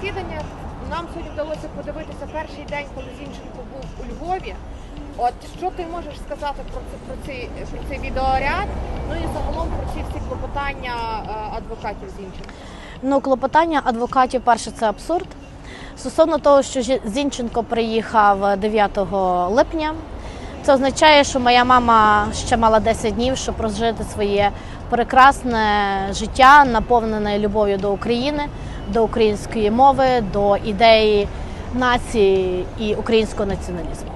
засідання. Нам сьогодні вдалося подивитися перший день, коли Зінченко був у Львові. От що ти можеш сказати про це про цей про цей відеоряд? Ну і загалом про ці всі клопотання е, адвокатів Зінченка. Ну, клопотання адвокатів, перше, це абсурд. Стосовно того, що Зінченко приїхав 9 липня, це означає, що моя мама ще мала 10 днів, щоб прожити своє прекрасне життя, наповнене любов'ю до України, до української мови, до ідеї нації і українського націоналізму.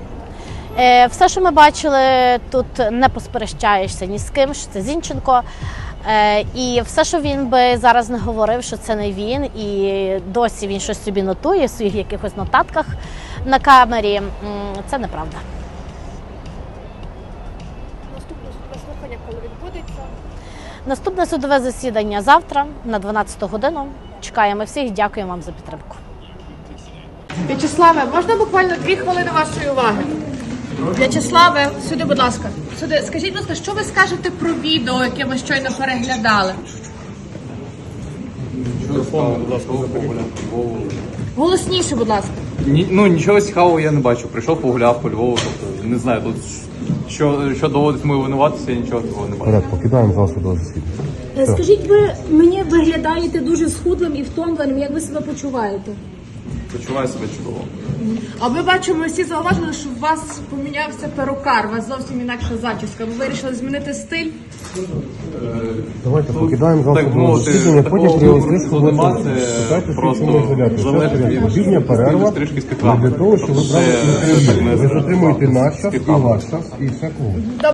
Е, Все, що ми бачили, тут не посперечаєшся ні з ким, що це Зінченко. Е, І все, що він би зараз не говорив, що це не він, і досі він щось собі нотує в своїх якихось нотатках на камері. Це неправда. Наступне судове слухання, коли відбудеться. Наступне судове засідання завтра на 12 годину. Чекаємо всіх. Дякуємо вам за підтримку. В'ячеславе, можна буквально дві хвилини вашої уваги? В'ячеславе, сюди, будь ласка. Сюди, скажіть, будь ласка, що ви скажете про відео, яке ми щойно переглядали? Голосніше, будь ласка. Ні, ну нічого цікавого я не бачу. Прийшов, погуляв по Львову. Тобто не знаю, тут що, що доводить мою винуватися, я нічого такого не бачу. Порядку, покидаємо зал судового засідання. Е, Скажіть, ви мені виглядаєте дуже схудлим і втомленим. Як ви себе почуваєте? Почуваю себе чудово. А ми бачимо, всі зауважили, що у вас помінявся перукар, у вас зовсім інакша зачіска. Ви вирішили змінити стиль. Давайте покидаємо зал Так мовити, такого вибору нема, це Шукайте просто залежить Це від обідня перерва стрижки з для того, щоб ви брали Ви затримуєте наш час і ваш час і всякого.